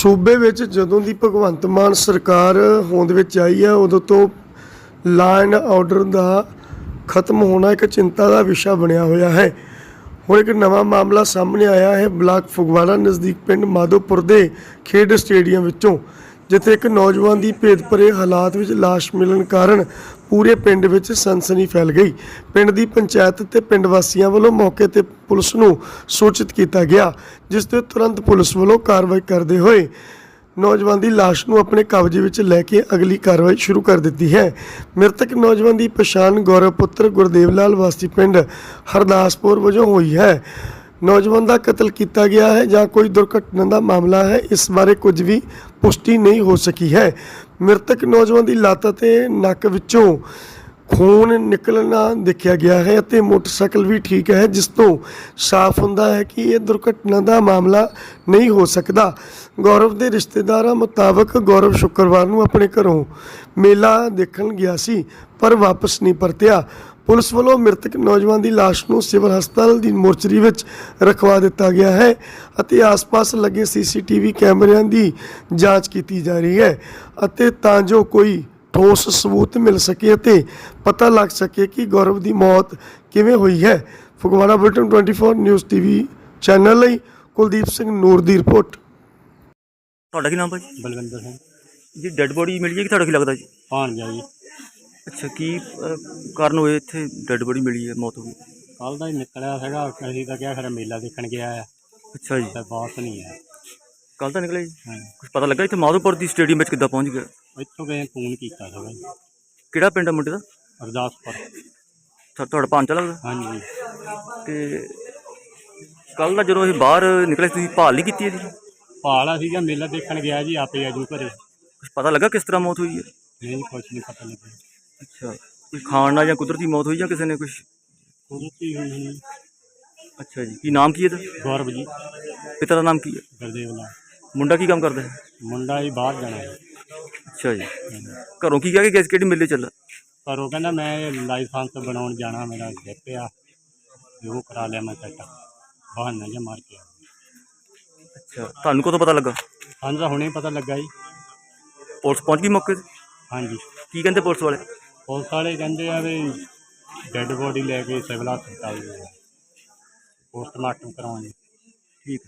ਸੂਬੇ ਵਿੱਚ ਜਦੋਂ ਦੀ ਭਗਵੰਤ ਮਾਨ ਸਰਕਾਰ ਹੋਂਦ ਵਿੱਚ ਆਈ ਹੈ ਉਦੋਂ ਤੋਂ ਲਾਅ ਐਂਡ ਆਰਡਰ ਦਾ ਖਤਮ ਹੋਣਾ ਇੱਕ ਚਿੰਤਾ ਦਾ ਵਿਸ਼ਾ ਬਣਿਆ ਹੋਇਆ ਹੈ। ਹੁਣ ਇੱਕ ਨਵਾਂ ਮਾਮਲਾ ਸਾਹਮਣੇ ਆਇਆ ਹੈ ਬਲਾਕ ਫਗਵਾੜਾ ਨਜ਼ਦੀਕ ਪਿੰਡ ਮਾਧੋਪੁਰ ਦੇ ਖੇਡ ਸਟੇਡੀਅਮ ਵਿੱਚੋਂ। ਜਿੱਥੇ ਇੱਕ ਨੌਜਵਾਨ ਦੀ ਭੇਦਭਰੇ ਹਾਲਾਤ ਵਿੱਚ ਲਾਸ਼ ਮਿਲਣ ਕਾਰਨ ਪੂਰੇ ਪਿੰਡ ਵਿੱਚ ਸਨਸਨੀ ਫੈਲ ਗਈ। ਪਿੰਡ ਦੀ ਪੰਚਾਇਤ ਤੇ ਪਿੰਡ ਵਾਸੀਆਂ ਵੱਲੋਂ ਮੌਕੇ ਤੇ ਪੁਲਿਸ ਨੂੰ ਸੂਚਿਤ ਕੀਤਾ ਗਿਆ, ਜਿਸ ਤੇ ਤੁਰੰਤ ਪੁਲਿਸ ਵੱਲੋਂ ਕਾਰਵਾਈ ਕਰਦੇ ਹੋਏ ਨੌਜਵਾਨ ਦੀ ਲਾਸ਼ ਨੂੰ ਆਪਣੇ ਕਬਜ਼ੇ ਵਿੱਚ ਲੈ ਕੇ ਅਗਲੀ ਕਾਰਵਾਈ ਸ਼ੁਰੂ ਕਰ ਦਿੱਤੀ ਹੈ। ਮ੍ਰਿਤਕ ਨੌਜਵਾਨ ਦੀ ਪਛਾਣ ਗੌਰਵ ਪੁੱਤਰ ਗੁਰਦੇਵ ਲਾਲ ਵਾਸੀ ਪਿੰਡ ਹਰਦਾਸਪੁਰ ਵਜੋਂ ਹੋਈ ਹੈ। ਨੌਜਵਾਨ ਦਾ ਕਤਲ ਕੀਤਾ ਗਿਆ ਹੈ ਜਾਂ ਕੋਈ ਦੁਰਘਟਨਾ ਦਾ ਮਾਮਲਾ ਹੈ, ਇਸ ਬਾਰੇ ਕੁਝ ਵੀ ਪੁਸ਼ਟੀ ਨਹੀਂ ਹੋ ਸਕੀ ਹੈ। ਮ੍ਰਿਤਕ ਨੌਜਵਾਨ ਦੀ ਲੱਤ ਅਤੇ ਨੱਕ ਵਿੱਚੋਂ ਖੂਨ ਨਿਕਲਣਾ ਦੇਖਿਆ ਗਿਆ ਹੈ ਅਤੇ ਮੋਟਰਸਾਈਕਲ ਵੀ ਠੀਕ ਹੈ, ਜਿਸ ਤੋਂ ਸਾਫ਼ ਹੁੰਦਾ ਹੈ ਕਿ ਇਹ ਦੁਰਘਟਨਾ ਦਾ ਮਾਮਲਾ ਨਹੀਂ ਹੋ ਸਕਦਾ। ਗੌਰਵ ਦੇ ਰਿਸ਼ਤੇਦਾਰਾਂ ਮੁਤਾਬਕ ਗੌਰਵ ਸ਼ੁੱਕਰਵਾਰ ਨੂੰ ਆਪਣੇ ਘਰੋਂ ਮੇਲਾ ਦੇਖਣ ਗਿਆ ਸੀ, ਪਰ ਵਾਪਸ ਨਹੀਂ ਪਰਤਿਆ। ਪੁਲਿਸ ਵੱਲੋਂ ਮ੍ਰਿਤਕ ਨੌਜਵਾਨ ਦੀ ਲਾਸ਼ ਨੂੰ ਸਿਵਲ ਹਸਪਤਾਲ ਦੀ ਮੋਰਚਰੀ ਵਿੱਚ ਰਖਵਾ ਦਿੱਤਾ ਗਿਆ ਹੈ ਅਤੇ ਆਸ-ਪਾਸ ਲੱਗੇ ਸੀਸੀਟੀਵੀ ਕੈਮਰਿਆਂ ਦੀ ਜਾਂਚ ਕੀਤੀ ਜਾ ਰਹੀ ਹੈ ਅਤੇ ਤਾਂ ਜੋ ਕੋਈ ਠੋਸ ਸਬੂਤ ਮਿਲ ਸਕੇ ਅਤੇ ਪਤਾ ਲੱਗ ਸਕੇ ਕਿ ਗੌਰਵ ਦੀ ਮੌਤ ਕਿਵੇਂ ਹੋਈ ਹੈ। Phagwara bulletin 24 news TV channel ਲਈ ਕੁਲਦੀਪ ਸਿੰਘ ਨੂਰ ਦੀ ਰਿਪੋਰਟ। ਤੁਹਾਡਾ ਕੀ ਨਾਮ ਭਾਜੀ ਬਲਵਿੰਦਰ ਸਿੰਘ। ਜੀ ਡੈੱਡ ਬੋਡੀ ਮਿਲੀ ਕਿ ਤੁਹਾਡਾ ਕੀ ਲੱਗਦਾ ਜੀ? ਭਾਣਜਾ ਜੀ। ਅੱਛਾ ਕੀ ਅਹ, ਕਾਰਨ ਹੋਏ ਇੱਥੇ? ਡੈੱਡ ਬੋਡੀ ਮਿਲੀ ਹੈ ਮੌਤ ਹੋ ਗਈ। ਕੱਲ ਦਾ ਹੀ ਨਿਕਲਿਆ ਹੈਗਾ ਅਸੀਂ ਤਾਂ ਕਿਹਾ ਖਰਾ ਮੇਲਾ ਦੇਖਣ ਗਿਆ ਆ। ਅੱਛਾ ਜੀ। ਤੇ ਬਾਤ ਨਹੀਂ ਹੈ। ਕੱਲ ਤਾਂ ਜੀ। ਹਾਂ ਕੁਝ ਪਤਾ ਲੱਗਾ ਇੱਥੇ ਮਾਧੋਪੁਰ ਦੀ ਸਟੇਡੀਅਮ ਵਿੱਚ ਕਿੱਦਾਂ ਪਹੁੰਚ ਗਿਆ? ਇੱਥੋਂ ਗਏ ਫੋਨ ਕੀਤਾ ਸੀਗਾ ਜੀ। ਕਿਹੜਾ ਪਿੰਡ ਹੈ ਮੁੰਡੇ ਦਾ? ਅਰਦਾਸਪੁਰ। ਤੁਹਾ- ਤੁਹਾਡਾ ਭਾਂਚਾ ਲੱਗਦਾ ਹਾਂਜੀ ਤੇ ਕੱਲ ਦਾ ਜਦੋਂ ਅਸੀਂ ਬਾਹਰ ਨਿਕਲੇ ਤੁਸੀਂ ਭਾਲ ਨਹੀਂ ਕੀਤੀ ਇਹਦੀ ਭਾਲਾ ਸੀਗਾ ਮੇਲਾ ਦੇਖਣ ਗਿਆ ਜੀ ਆਪੇ ਆਜੂ ਘਰੇ। ਕੁਝ ਪਤਾ ਲੱਗਾ ਕਿਸ ਤਰ੍ਹਾਂ ਮੌਤ ਹੋਈ ਹੈ? ਨਹੀਂ ਕੁਛ ਨਹੀਂ ਪਤਾ ਲੱਗਿਆ। ਅੱਛਾ ਕੋਈ ਖਾਣ ਨਾਲ ਜਾਂ ਕੁਦਰਤੀ ਮੌਤ ਹੋਈ ਜਾਂ ਕਿਸੇ ਨੇ ਕੁਝ ਕੁਦਰਤੀ ਹੋਈ ਹੋਣੀ ਅੱਛਾ ਜੀ ਕੀ ਨਾਮ ਕੀ ਹੈ ਇਹਦਾ ਗੌਰਵ ਜੀ ਪਿਤਾ ਦਾ ਨਾਮ ਕੀ ਹੈ ਗੁਰਦੇਵ ਨਾਲ ਮੁੰਡਾ ਕੀ ਕੰਮ ਕਰਦਾ ਹੈ ਮੁੰਡਾ ਹੀ ਬਾਹਰ ਜਾਣਾ ਹੈ ਅੱਛਾ ਜੀ ਘਰੋਂ ਕੀ ਕਹਿ ਕੇ ਗਿਆ ਸੀ, ਕਿਹੜੀ ਮੇਲੇ ਚੱਲਾ ਪਰ ਉਹ ਕਹਿੰਦਾ ਮੈਂ ਲਾਇਸੈਂਸ ਬਣਾਉਣ ਜਾਣਾ ਮੇਰਾ ਜਿੱਤ ਆ ਤੇ ਉਹ ਕਰਾ ਲਿਆ ਮੈਂ ਸੈੱਟ ਬਹਾਨਾ ਜਿਹਾ ਮਾਰ ਕੇ ਅੱਛਾ ਤੁਹਾਨੂੰ ਕਦੋਂ ਪਤਾ ਲੱਗਾ ਸਾਨੂੰ ਤਾਂ ਹੁਣੇ ਹੀ ਪਤਾ ਲੱਗਾ ਜੀ ਪੁਲਿਸ ਪਹੁੰਚ ਗਈ ਮੌਕੇ ਤੇ ਹਾਂਜੀ ਕੀ ਕਹਿੰਦੇ ਪੁਲਿਸ ਵਾਲੇ ਪੁਲਿਸ ਵਾਲੇ ਕਹਿੰਦੇ ਆ ਵੀ ਡੈੱਡ ਬੋਡੀ ਲੈ ਕੇ ਸਿਵਲ ਹਸਪਤਾਲ ਗਏ ਪੋਸਟਮਾਰਟਮ ਕਰਾਉਣ ਜੀ ਠੀਕ।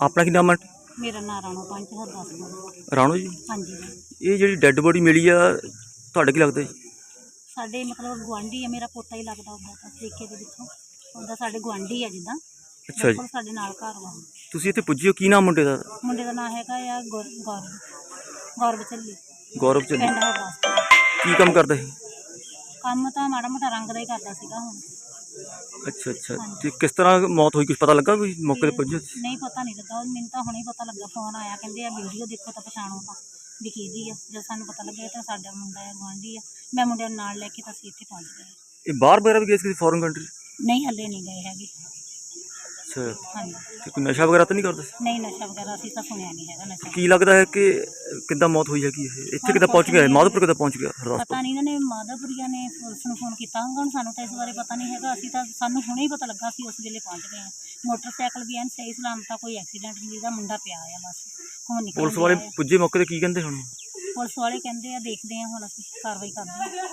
ਆਪਣਾ ਕੀ ਨਾਮ ਹੈ? ਮੇਰਾ ਨਾਂ ਰਾਣੋ ਪੰਚ ਹਰਦਾਸਪੁਰ ਰਾਣੋ ਜੀ? ਹਾਂਜੀ। ਇਹ ਜਿਹੜੀ ਡੈੱਡ ਬੋਡੀ ਮਿਲੀ ਆ ਤੁਹਾਡਾ ਕੀ ਲੱਗਦਾ ਜੀ? ਸਾਡੇ ਮਤਲਬ ਗੁਆਂਢੀ ਹੈ ਮੇਰਾ ਪੋਤਾ ਹੀ ਲੱਗਦਾ ਉਹਦਾ ਤਾਂ ਤਰੀਕੇ ਦੇ ਵਿੱਚੋਂ। ਉਹਦਾ ਸਾਡੇ ਗੁਆਂਢੀ ਹੈ ਜਿੱਦਾਂ। ਅੱਛਾ ਜੀ। ਬਿਲਕੁਲ ਸਾਡੇ ਨਾਲ ਘਰ ਵਾ ਤੁਸੀਂ ਇੱਥੇ ਪੁੱਜਿਓ ਕੀ ਨਾਮ ਮੁੰਡੇ ਦਾ? ਮੁੰਡੇ ਦਾ ਨਾਂ ਹੈਗਾ ਆ ਗੌਰ- ਗੌਰਵ। ਗੌਰਵ ਚੱਲੀ। ਗੌਰਵ ਪਿੰਡ ਹਰਦਾਸਪੁਰ। ਕੀ ਕੰਮ ਕਰਦਾ ਸੀ? ਕੰਮ ਤਾਂ ਮਾੜਾ ਮੋਟਾ ਰੰਗ ਦਾ ਹੀ ਕਰਦਾ ਸੀਗਾ ਹੁਣ। ਅੱਛਾ ਅੱਛਾ। ਤੇ ਕਿਸ ਤਰ੍ਹਾਂ ਮੌਤ ਹੋਈ? ਕੁਝ ਪਤਾ ਲੱਗਾ ਕੋਈ ਮੌਕੇ ਤੇ ਪੁੱਜੇ? ਨਹੀਂ ਪਤਾ ਨਹੀਂ ਲੱਗਾ। ਮੈਨੂੰ ਤਾਂ ਹੁਣੇ ਪਤਾ ਲੱਗਾ। ਫੋਨ ਆਇਆ ਕਹਿੰਦੇ ਆ ਵੀਡੀਓ ਦੇਖੋ ਤਾਂ ਪਛਾਣੋ ਤਾਂ। ਵੀ ਕਿਹਦੀ ਆ? ਜਦ ਸਾਨੂੰ ਪਤਾ ਲੱਗਿਆ ਤਾਂ ਸਾਡਾ ਮੁੰਡਾ ਹੈ ਗੁਆਂਢੀ ਆ। ਮੈਂ ਮੁੰਡਿਆਂ ਨੂੰ ਨਾਲ ਲੈ ਕੇ ਤਾਂ ਅਸੀਂ ਇੱਥੇ ਪਹੁੰਚ ਗਏ। ਇਹ ਬਾਹਰ ਵਗੈਰਾ ਵੀ ਗਏ ਸੀ ਕਿਸੇ ਫੋਰਨ ਕੰਟਰੀ ਨਹੀਂ ਹੱਲੇ ਨਹੀਂ ਗਏ ਹੈਗੇ। ਅੱਛਾ। ਹਾਂਜੀ। ਤੇ ਕੋਈ ਨਸ਼ਾ ਵਗੈਰਾ ਤਾਂ ਨਹੀਂ ਕਰਦਾ? ਸੀ? ਨਹੀਂ ਨਸ਼ਾ ਵਗੈਰਾ ਅਸੀਂ ਤਾਂ ਸੁਣਿਆ ਨਹੀਂ ਹੈਗਾ ਨਸ਼ਾ। ਕੀ ਲੱਗਦਾ ਹੈ ਕਿ ਕਿੱਦਾਂ ਮੌਤ ਹੋਈ ਹੈ ਕੀ ਇਹ? ਇੱਥੇ ਕਿੱਦਾਂ ਪਹੁੰਚ ਗਿਆ ਮਾਧੋਪੁਰ ਕਿੱਦਾਂ ਪਹੁੰਚ ਗਿਆ ਹਰਦਾਸਪੁਰ ਪਤਾ ਨਹੀਂ ਇਹਨਾਂ ਨੇ ਮਾਦਾਪੁਰੀਆ ਨੇ ਪੁਲਿਸ ਨੂੰ ਫੋਨ ਕੀਤਾ ਹੋਊਗਾ ਹੁਣ ਸਾਨੂੰ ਤਾਂ ਇਸ ਬਾਰੇ ਪਤਾ ਨਹੀਂ ਹੈਗਾ। ਅਸੀਂ ਤਾਂ ਸਾਨੂੰ ਹੁਣੇ ਹੀ ਪਤਾ ਲੱਗਾ ਸੀ ਉਸ ਵੇਲੇ ਪਹੁੰਚ ਗਏ ਹਾਂ। ਮੋਟਰਸਾਈਕਲ ਵੀ ਐਨ ਸਹੀ ਸਲਾਮਤ ਆ ਕੋਈ ਐਕਸੀਡੈਂਟ ਨਹੀਂ ਦਾ ਮੁੰਡਾ ਪਿਆ ਆ ਬਸ। ਹੁਣ ਨਿਕਲ ਪੁਲਿਸ ਵਾਲੇ ਪੁੱਜੇ ਮੌਕੇ ਤੇ ਕੀ ਕਹਿੰਦੇ ਹੁਣ? ਪੁਲਿਸ ਵਾਲੇ ਕਹਿੰਦੇ ਆ ਦੇਖਦੇ ਆ ਹੁਣ ਅਸੀਂ ਕਾਰਵਾਈ ਕਰਦੇ ਆ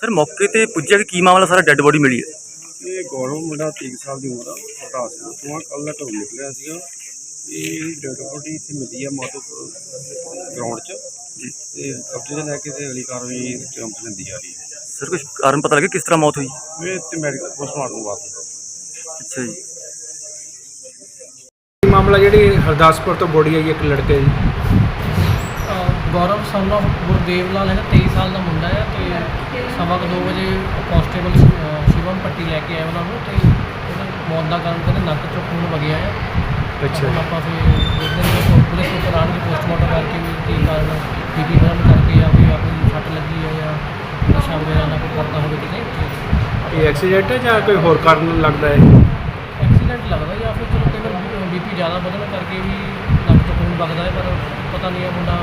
ਸਰ ਮੌਕੇ ਤੇ ਪੁੱਜਿਆ ਕਿ ਕੀ ਮਾਮਲਾ? ਸਾਰਾ ਡੈੱਡ ਬੋਡੀ ਮਿਲੀ ਹੈ। ਇਹ ਗੌਰਵ ਮੁੰਡਾ 30 ਸਾਲ ਦੀ ਉਮਰ ਆ ਹਰਦਾਸਪੁਰ ਤੋਂ ਕੱਲ ਦਾ ਢੋਲ ਨਿਕਲਿਆ ਸੀਗਾ। ਇਹ ਡੈਡ ਬੋਡੀ ਇੱਥੇ ਮਿਲੀ ਆ ਮਾਧੋਪੁਰ ਗਰਾਊਂਡ 'ਚ। ਤੇ ਕਬਜ਼ੇ 'ਚ ਲੈ ਕੇ ਤੇ ਅਗਲੀ ਕਾਰਵਾਈ ਟਰੰਪ ਲੈਂਦੀ ਜਾ ਰਹੀ ਹੈ। ਸਰ ਕੁਝ ਕਾਰਨ ਪਤਾ ਲੱਗਾ ਕਿਸ ਤਰ੍ਹਾਂ ਮੌਤ ਹੋਈ? ਇਹ ਤੇ ਮੈਡੀਕਲ ਪੋਸਟਮਾਰਟਮ ਵਾਸਤੇ। ਅੱਛਾ ਜੀ। ਇਹ ਮਾਮਲਾ ਜਿਹੜੀ ਹਰਦਾਸਪੁਰ ਤੋਂ ਬੋਡੀ ਆਈ ਇੱਕ ਲੜਕੇ ਦੀ। ਗੌਰਵ son of ਗੁਰਦੇਵ ਲਾਲ ਹੈਗਾ 23 ਸਾਲ ਦਾ ਮੁੰਡਾ ਹੈ ਤੇ ਸਵਾ ਕੁ ਦੋ ਵਜੇ ਕਾਂਸਟੇਬਲ ਸ਼ਿਵਮ ਪੱਟੀ ਲੈ ਕੇ ਆਏ ਉਹਨਾਂ ਨੂੰ ਤੇ ਉਹਦਾ ਮੌਤ ਦਾ ਕਾਰਨ ਕਹਿੰਦੇ ਨੱਕ ਚੋਂ ਖੂਨ ਵਗਿਆ ਹੈ ਅੱਛਾ। ਹੁਣ ਆਪਾਂ ਫਿਰ ਦੇਖਦੇ ਹਾਂ ਕਿ ਪੁਲਿਸ ਨੂੰ ਕਰਾਉਣ ਦੀ ਪੋਸਟਮਾਰਟਮ ਕਰਕੇ ਵੀ ਕੀ ਕਾਰਨ ਬੀਪੀ ਬਰਨ ਕਰਕੇ ਜਾਂ ਕੋਈ ਆਪਣੀ ਸੱਟ ਲੱਗੀ ਹੈ ਜਾਂ ਨਸ਼ਾ ਵਗੈਰਾ ਨਾਲ ਕੋਈ ਕਰਦਾ ਹੋਵੇ ਕਿਤੇ। ਇਹ ਐਕਸੀਡੈਂਟ ਹੈ ਜਾਂ ਕੋਈ ਹੋਰ ਕਾਰਨ ਲੱਗਦਾ ਹੈ? ਐਕਸੀਡੈਂਟ ਲੱਗਦਾ ਜਾਂ ਫਿਰ ਚਲੋ ਕਈ ਵਾਰ ਬੀਪੀ ਜ਼ਿਆਦਾ ਵਧਣ ਕਰਕੇ ਵੀ ਨੱਕ ਤੋਂ ਖੂਨ ਵਗਦਾ ਹੈ ਪਰ ਪਤਾ ਨਹੀਂ ਹੈ ਮੁੰਡਾ